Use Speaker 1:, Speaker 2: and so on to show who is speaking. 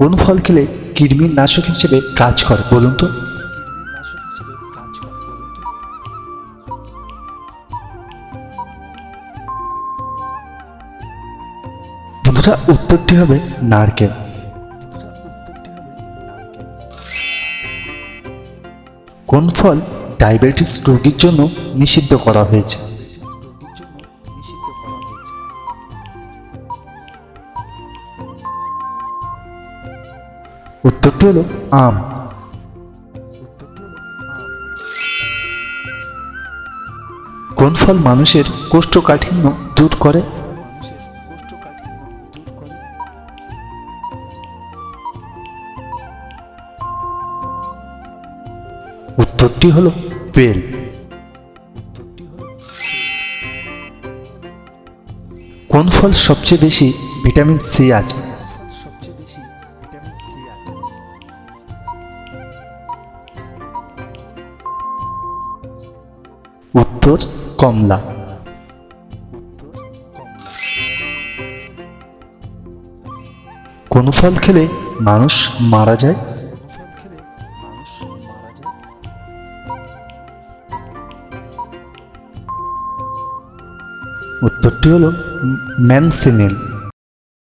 Speaker 1: কোন ফল খেলে কৃমির নাশক হিসেবে কাজ করে বলুন তো? বন্ধুরা, উত্তরটি হবে নারকেল। কোন ফল ডায়াবেটিস রোগীর জন্য নিষিদ্ধ করা হয়েছে? উত্তরটি হলো আম। কোন ফল মানুষের কোষ্ঠকাঠিন্য দূর করে? উত্তরটি হলো বেল। কোন ফল সবচেয়ে বেশি ভিটামিন সি আছে? উত্তর কমলা। কোন ফল খেলে মানুষ মারা যায়? উত্তরটি হলো ম্যানসিনিল।